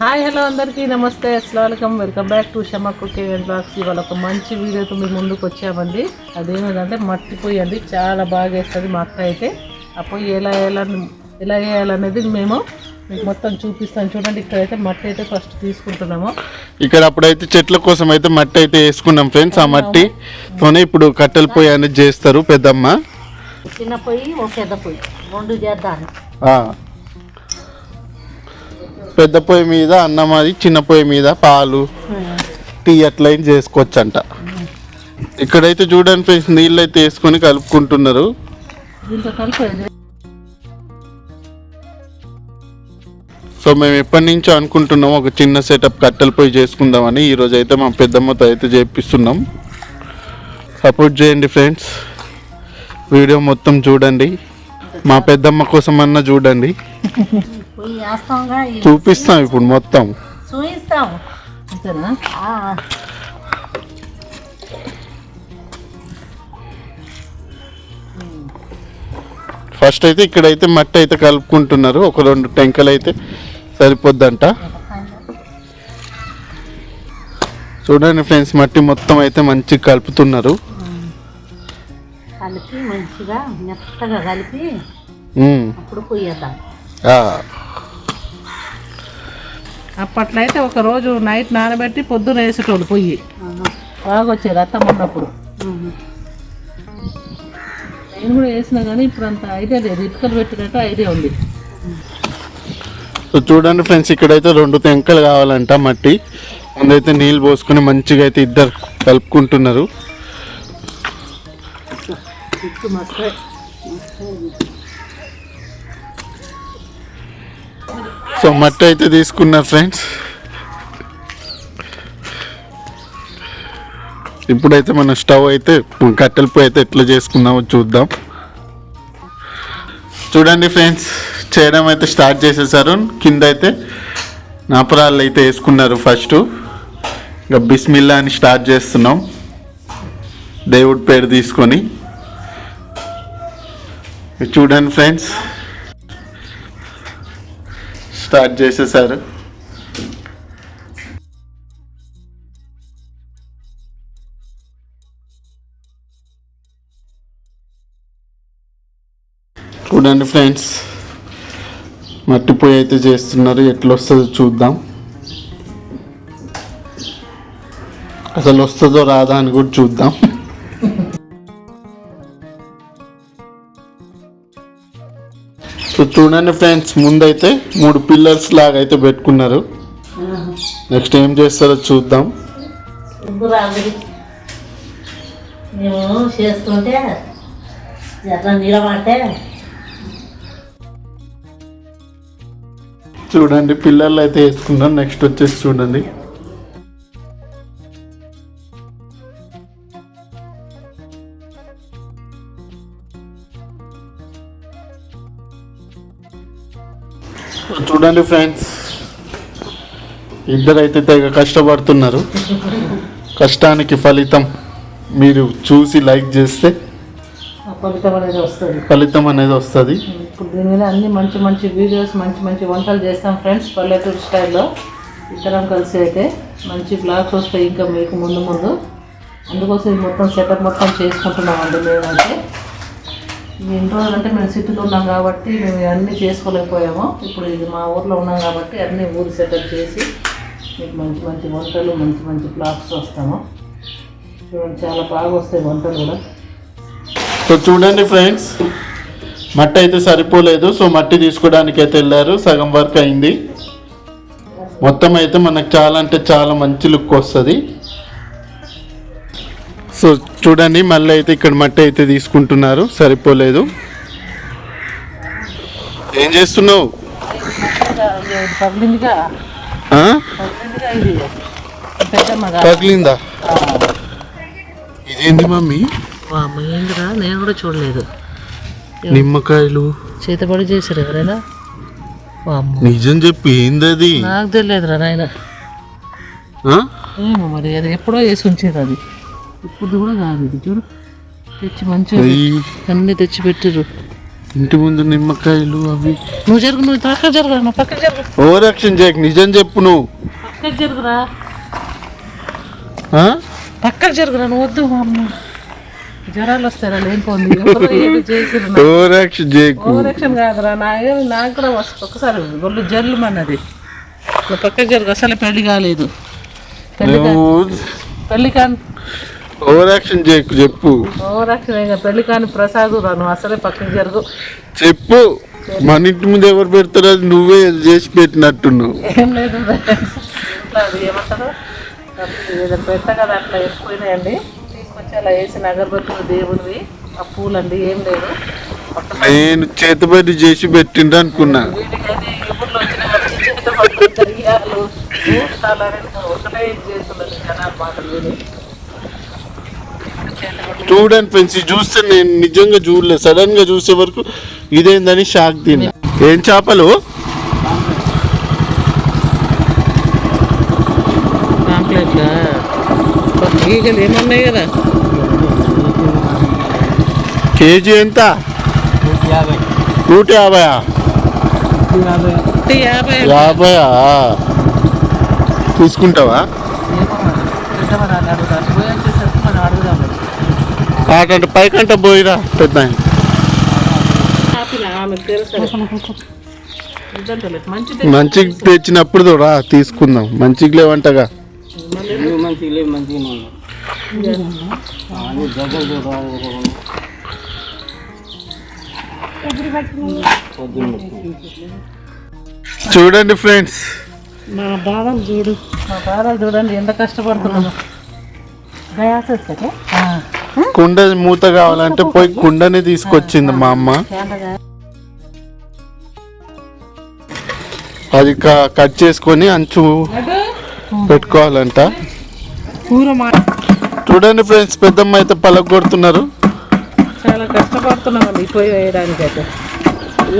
Hi hello అందరికీ నమస్తే అస్సలం welcome welcome back to Shama cooking and blogs. ఇవాళ ఒక మంచి వీడియోతో మీ ముందుకు వచ్చామండి. అదేమిటంటే మట్టి పొయ్యి అండి. చాలా బాగా వేస్తుంది మా అక్క అయితే. ఆ పొయ్యి ఎలా ఎలా ఎలా వేయాలనేది మేము మీకు మొత్తం చూపిస్తాను చూడండి ఇక్కడైతే మట్టి అయితే ఫస్ట్ తీసుకుంటున్నాము. ఇక్కడ అప్పుడైతే చెట్ల కోసం అయితే మట్టి అయితే వేసుకున్నాం ఫ్రెండ్స్ ఆ మట్టితోనే ఇప్పుడు కట్టెల పొయ్యి అనేది చేస్తారు పెద్దమ్మ. చిన్న పొయ్యి ఒక పెద్ద పొయ్యి. రెండు చేద్దాం. పెద్ద పొయ్యి మీద అన్నం అది చిన్న పొయ్యి మీద పాలు టీ అట్లా ఏం చేసుకోవచ్చు అంట ఇక్కడైతే చూడండి ఫ్రెండ్స్ నీళ్ళు అయితే వేసుకొని కలుపుకుంటున్నారు. సో మేము ఎప్పటి నుంచో అనుకుంటున్నాం ఒక చిన్న సెటప్ కట్టెల పొయ్యి చేసుకుందామని. ఈరోజు అయితే మా పెద్దమ్మతో అయితే చేపిస్తున్నాం. సపోర్ట్ చేయండి ఫ్రెండ్స్. వీడియో మొత్తం చూడండి. మా పెద్దమ్మ కోసం అన్న చూడండి. వేస్తాంగా చూపిస్తాం ఇప్పుడు మొత్తం. అంతేనా? ఫస్ట్ అయితే ఇక్కడైతే మట్టి అయితే కలుపుకుంటున్నారు. ఒక రెండు టెంకలు అయితే సరిపోద్దంట. చూడండి ఫ్రెండ్స్ మట్టి మొత్తం అయితే మంచిగా కలుపుతున్నారు. కలిపి మంచిగా మెత్తగా కలిపి. అప్పుడు పొయ్యేద్దాం. అప్పట్లో అయితే ఒక రోజు నైట్ నానబెట్టి పొద్దున వేసేటోళ్ళు పొయ్యి. బాగా వచ్చేది అత్తమ్మ ఉన్నప్పుడు. నేను కూడా వేసినా కానీ ఇప్పుడు అంత ఐడియా లేదు. ఇటుకలు పెట్టినట్టు ఐడియా ఉంది. సో చూడండి ఫ్రెండ్స్ ఇక్కడైతే రెండు టెంకలు కావాలంట మట్టి. ముందైతే నీళ్ళు పోసుకొని మంచిగా అయితే ఇద్దరు కలుపుకుంటున్నారు. సో మట్టి అయితే తీసుకున్నారు ఫ్రెండ్స్. ఇప్పుడైతే మన స్టవ్ అయితే కట్టెల పొయ్యి అయితే ఎట్లా చేసుకుందామో చూద్దాం. చూడండి ఫ్రెండ్స్ చేయడం అయితే స్టార్ట్ చేసేసారు. కింద అయితే నాపరాళ్ళు అయితే వేసుకున్నారు ఫస్ట్. ఇంకా బిస్మిల్లా అని స్టార్ట్ చేస్తున్నాం. దేవుడి పేరు తీసుకొని. చూడండి ఫ్రెండ్స్ స్టార్ట్ చేసేసారు చూడండి ఫ్రెండ్స్ మట్టిపోయి అయితే చేస్తున్నారు. ఎట్లా వస్తుందో చూద్దాం. అసలు వస్తుందో రాదా అని కూడా చూద్దాం. సో చూడండి ఫ్రెండ్స్ ముందైతే మూడు పిల్లర్స్ లాగా అయితే పెట్టుకున్నారు. నెక్స్ట్ ఏం చేస్తారో చూద్దాం. మేము చేస్తుంటే నిలబడితే చూడండి పిల్లర్లు అయితే వేసుకున్నాం నెక్స్ట్ వచ్చేసి చూడండి. చూడండి ఫ్రెండ్స్ ఇద్దరైతే తెగ కష్టపడుతున్నారు. కష్టానికి ఫలితం మీరు చూసి లైక్ చేస్తే ఫలితం అనేది వస్తుంది. ఫలితం అనేది వస్తుంది. ఇప్పుడు దీని మీద అన్ని మంచి మంచి వీడియోస్ మంచి మంచి వంటలు చేస్తాం ఫ్రెండ్స్ పల్లెటూరు స్టైల్లో. ఇద్దరం కలిసి అయితే మంచి బ్లాగ్స్ వస్తాయి ఇంకా మీకు ముందు ముందు. అందుకోసం మొత్తం సెటప్ మొత్తం చేసుకుంటున్నామండి మేమైతే. ఎన్ని రోజులంటే మేము సిటీలో ఉన్నాం కాబట్టి మేము అన్నీ చేసుకోలేకపోయాము. ఇప్పుడు ఇది మా ఊర్లో ఉన్నాం కాబట్టి అన్నీ ఊరు సెటప్ చేసి మీకు మంచి మంచి వంటలు మంచి మంచి ప్లాట్స్ వస్తాము. చూడండి చాలా బాగా వస్తాయి వంటలు కూడా. సో చూడండి ఫ్రెండ్స్ మట్టి అయితే సరిపోలేదు. సో మట్టి తీసుకోవడానికి అయితే వెళ్ళారు. సగం వర్క్ అయింది. మొత్తం అయితే మనకు చాలా అంటే చాలా మంచి లుక్ వస్తుంది. సో చూడండి మళ్ళీ అయితే ఇక్కడ మట్టి అయితే తీసుకుంటున్నారు. సరిపోలేదు. ఏం చేస్తున్నావు? పగిలిందా? ఇదేంది మమ్మీ? వామ్మ ఏందిరా? నేను కూడా చూడలేదు. నిమ్మకాయలు. చేతబడి చేశారు ఎవరైనా? నిజం చెప్పి ఏంది అది నాకు తెలియదురా నాయన? ఏమో మరి అది ఎప్పుడో వేసి ఉంచారు అది. ఇప్పుడు కూడా కాదు ఇది. చూడు తెచ్చి మంచిగా. అన్నీ తెచ్చి పెట్టిర్రు. ఇంటి ముందు నిమ్మకాయలు అవి. నువ్వు జరుగు నువ్వు పక్క జరుగు నువ్వు పక్క జరుగు. ఓవర్ యాక్షన్ చేయకు నిజం చెప్పు నువ్వు. పక్క జరుగురా ఆ? పక్కకు జరుగురా నువ్వు వద్దు మా అమ్మ. జ్వరాలు వస్తారా లేనిపోంది. ఓవర్ యాక్షన్ చేయకు. ఓవర్ యాక్షన్ కాదురా నా నాకు కూడా వస్తు- ఒక్కసారి ఒళ్ళు జల్లు నువ్వు పక్కకు జరుగు అసలు పెళ్ళి కాలేదు. పెళ్ళి కాని ఓవర్ యాక్షన్ చేయకు చెప్పు. ఓవర్ యాక్షన్ ఇంకా పెళ్ళి కాని ప్రసాదు నువ్వు అసలే పక్కకు జరుగు చెప్పు. మన ఇంటి ముందు ఎవరు పెడతారో? అది నువ్వే చేసి పెట్టినట్టున్నావు. ఏం లేదు ఇంట్లో అది ఏమంటారు? కదా అట్లా ఎక్కువైనాయండి. తీసుకొచ్చి అలా దేవుడివి. ఆ పూలండి ఏం లేదు. నేను చేతిపడి చేసి పెట్టిండ్రు అనుకున్నా. వీటికైతే ఊర్లో వచ్చిన ఊటాలని ఒకటే చేస్తున్నారు జనాలు మాటలు విని. ఫ్రెండ్స్ ఇది చూస్తే నేను నిజంగా చూడలేదు. సడన్గా చూసే వరకు ఇదేందని షాక్ తిన్నా. ఏం చేపలు? ఏమున్నాయి కదా? కేజీ ఎంత? నూట యాభై. ఒకటి యాభై. యాభై తీసుకుంటావా ఏమో మరి పెట్టమని అడుగుతాను పోయి వచ్చేసరికి మనం అడుగుదాం ఆటంటే పైకంట పోయిరా. పెద్ద మంచికి తెచ్చినప్పుడు రా తీసుకుందాం. మంచికి లేవంటగా. చూడండి ఫ్రెండ్స్. మా బాధలు చూడు. మా బాధలు చూడండి ఎంత కష్టపడుతున్నాము గయాస్ వస్తే కుండ మూత కావాలంటే పోయి కుండని తీసుకొచ్చింది మా అమ్మ. అది కట్ చేసుకొని అంచు పెట్టుకోవాలంట. చూడండి ఫ్రెండ్స్ పెద్దమ్మ అయితే పలగొడుతున్నారు చాలా కష్టపడుతున్నామండి ఈ పొయ్యి వేయడానికి అయితే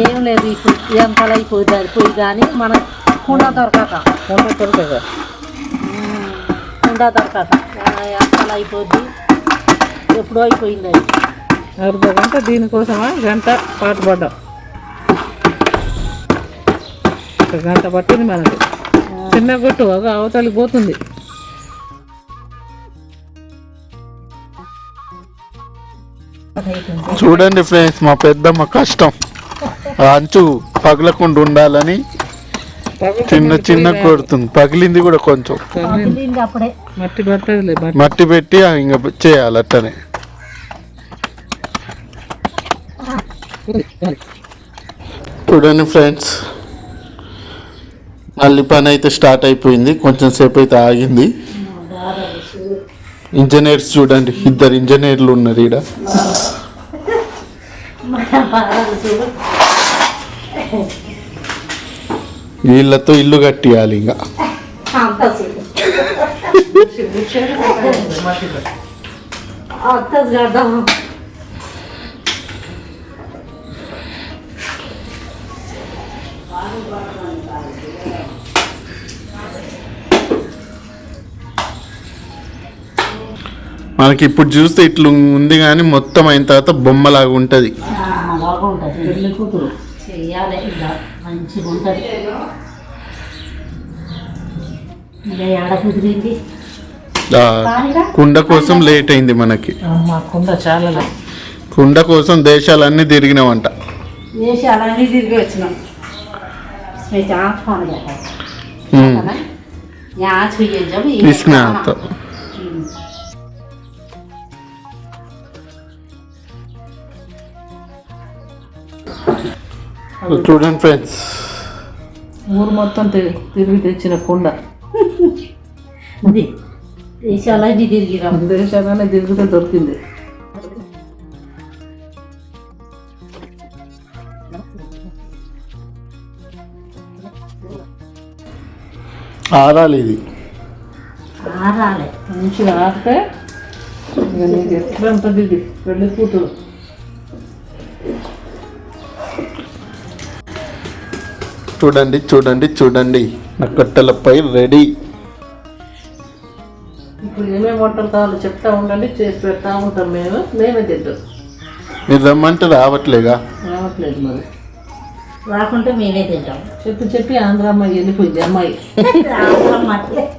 ఏం లేదు ఇప్పుడు ఎంతలు అయిపోయింది అది పోయి కానీ మన కుండ దొరకక. వంట దొరకగా కుండ దొరకక. ఎంతలు అయిపోద్ది? ఎప్పుడో అయిపోయింది అది. అర్ధ గంట దీనికోసమా గంట పాటు పడ్డాం. ఒక గంట పట్టింది మనకి. చిన్న కొట్టు ఒక అవతలికి పోతుంది. చూడండి ఫ్రెండ్స్ మా పెద్దమ్మ కష్టం. అంచు పగలకుండా ఉండాలని చిన్న చిన్న కొడుతుంది. పగిలింది కూడా కొంచెం. మట్టి పడుతుందిలే మట్టి. పెట్టి ఇంకా చేయాలి అట్టనే. చూడండి ఫ్రెండ్స్ మళ్ళీ పని అయితే స్టార్ట్ అయిపోయింది. కొంచెం సేపు అయితే ఆగింది. ఇంజనీర్స్ చూడండి ఇద్దరు ఇంజనీర్లు ఉన్నారు ఈడ. వీళ్ళతో ఇల్లు కట్టియాలి ఇంకా. మనకి ఇప్పుడు చూస్తే ఇట్లా ఉంది కానీ మొత్తం అయిన తర్వాత బొమ్మలాగా ఉంటుంది. మంచిగా ఉంటుంది కుదిరింది కుండ కోసం లేట్ అయింది మనకి. మా కుండ చాలా. కుండ కోసం దేశాలన్నీ తిరిగినామంట అలానే తిరిగి వచ్చినాం. ఫోన్ ఉమ్. చూడండి ఫ్రెండ్స్ ఊరు మొత్తం తిరిగి తెచ్చిన కుండ. అలానే తిరిగిరాం దేశాలనే తిరిగితే దొరికింది. ఆరాలి ఇది. ఆరాలి. మంచిగా ఆడితే ఎట్లా ఉంటుంది ఇది? పెళ్ళి కూతురు. చూడండి చూడండి చూడండి. నా కట్టెలపై రెడీ. ఇప్పుడు ఏమేమి వంటలు కావాలో చెప్తా ఉండండి చేసి పెడతా ఉంటాం మేము. మేమే తింటాం. మీరు రమ్మంటే రావట్లేగా? రావట్లేదు మరి. రాకుంటే మేమే తింటాం. చెప్పి చెప్పి ఆంధ్ర అమ్మాయి వెళ్ళిపోయింది అమ్మాయి.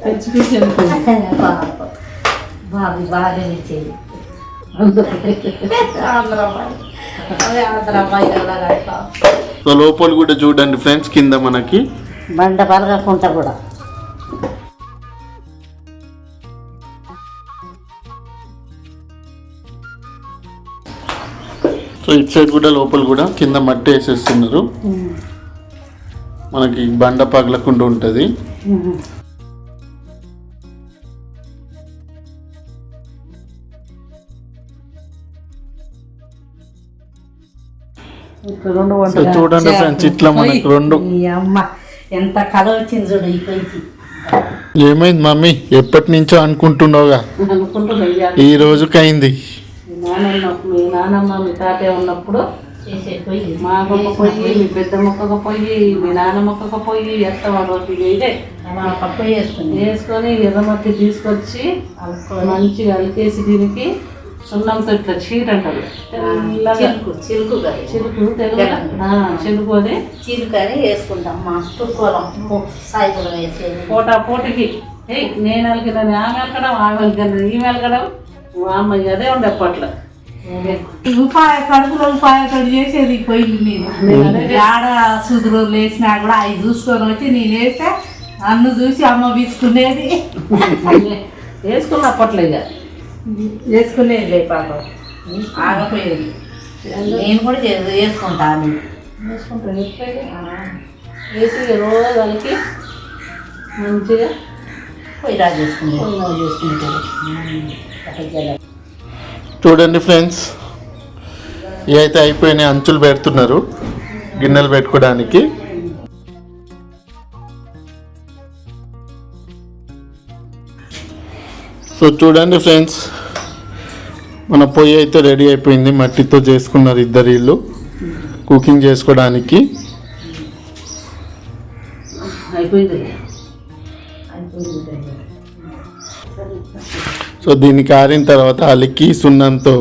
పిచ్చి పిచ్చి వెళ్ళిపోయింది. బాగా బాగా ఇచ్చేది ఆంధ్ర అమ్మాయి. అదే ఆంధ్ర అమ్మాయి అలాగా సో లోపల కూడా చూడండి ఫ్రెండ్స్ కింద మనకి. బండ కూడా. సో ఇటు సైడ్ కూడా లోపల కూడా కింద మట్టి వేసేస్తున్నారు. మనకి బండ పగలకుండా ఉంటుంది. రెండు వంటలు. చూడండి ఫ్రెండ్స్ ఇట్లా మనకి రెండు. అమ్మ ఎంత కథ వచ్చింది చూడు ఈ పైకి ఏమైంది మమ్మీ? ఎప్పటి నుంచో అనుకుంటున్నావుగా. ఈ రోజుకి అయింది మీ నాన్న ఉన్నప్పుడు మీ మీ తాతయ్య ఉన్నప్పుడు మా మొక్క పోయి మీ పెద్ద మొక్కకు పోయి మీ నాన్న మొక్కకు పోయి ఎత్తవాడు ఇదే. మన పప్పు వేసుకుంది వేసుకొని ఎర్రమట్టి తీసుకొచ్చి మంచిగా అలికేసి దీనికి సున్నంతో ఇట్లా చీట అంటారు. చిలుకు. చిలుకు చిలుకు తెలుగు చిలుకు అది. చిలుకు అని వేసుకుంటాం. మా తుక్కోలం సాయిపురం వేసేది పోటా పోటీకి. ఏయ్ నేను అలికినని ఆమె అలకడం ఆమె అలికినని ఈమె మా అమ్మ అదే ఉండే అప్పట్లో. ఉపాయ కడుపులో ఉపాయతోటి చేసేది పొయ్యి నేను. ఆడ సుదురు లేచినా కూడా అవి చూసుకొని వచ్చి నేను వేస్తే నన్ను చూసి అమ్మ తీసుకునేది వేసుకున్న అప్పట్లో ఇక. వేసుకునేది లే పాపం. ఆగపోయేది. నేను కూడా చే- వేసుకుంటాను వేసుకుంటాను. ఎప్పుడైతే? వేసి రోజు కలిపి మంచిగా చేసుకునేది పొయ్యిలో చేసుకుంటారు చూడండి ఫ్రెండ్స్ ఇవి అయితే అయిపోయినాయి. అంచులు పెడుతున్నారు. గిన్నెలు పెట్టుకోవడానికి. సో చూడండి ఫ్రెండ్స్ మన పొయ్యి అయితే రెడీ అయిపోయింది. మట్టితో చేసుకున్నారు ఇద్దరు ఇల్లు. కుకింగ్ చేసుకోవడానికి. సో దీనికి ఆరిన తర్వాత అలికి సున్నంతో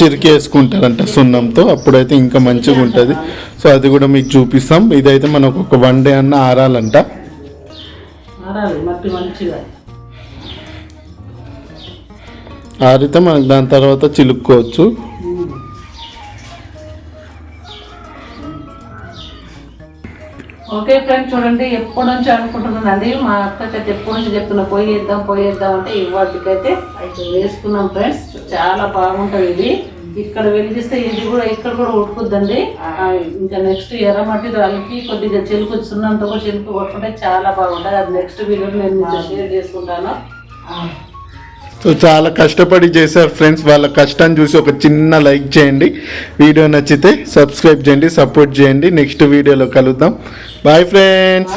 చిరికేసుకుంటారంట సున్నంతో. అప్పుడైతే ఇంకా మంచిగా ఉంటుంది సో అది కూడా మీకు చూపిస్తాం. ఇదైతే మనకు ఒక వన్ డే అన్న ఆరాలంట. ఆరాలి మట్టి మంచిగా. ఆరితే మనకు దాని తర్వాత చిలుక్కోవచ్చు. ఓకే ఫ్రెండ్ చూడండి ఎప్పటి నుంచి అనుకుంటున్నానండి మా అక్క చెట్టు ఎప్పటి నుంచి చెప్తున్నా పోయేద్దాం పోయేద్దాం అంటే ఇవాటికైతే అయితే వేసుకున్నాం ఫ్రెండ్స్. చాలా బాగుంటుంది ఇది. ఇక్కడ వెలిగిస్తే ఇది కూడా ఇక్కడ కూడా ఉడుకుద్దండి ఆ, ఇంకా నెక్స్ట్ ఎర్రమట్టి దానికి కొద్దిగా చెలుకు సున్నంతో కూడా చెలుకు కొట్టుకుంటే చాలా బాగుంటుంది. అది నెక్స్ట్ వీడియోలో నేను మీతో షేర్ చేసుకుంటాను. సో చాలా కష్టపడి చేశారు ఫ్రెండ్స్. వాళ్ళ కష్టాన్ని చూసి ఒక చిన్న లైక్ చేయండి. వీడియో నచ్చితే సబ్స్క్రైబ్ చేయండి సపోర్ట్ చేయండి. నెక్స్ట్ వీడియోలో కలుద్దాం. Bye friends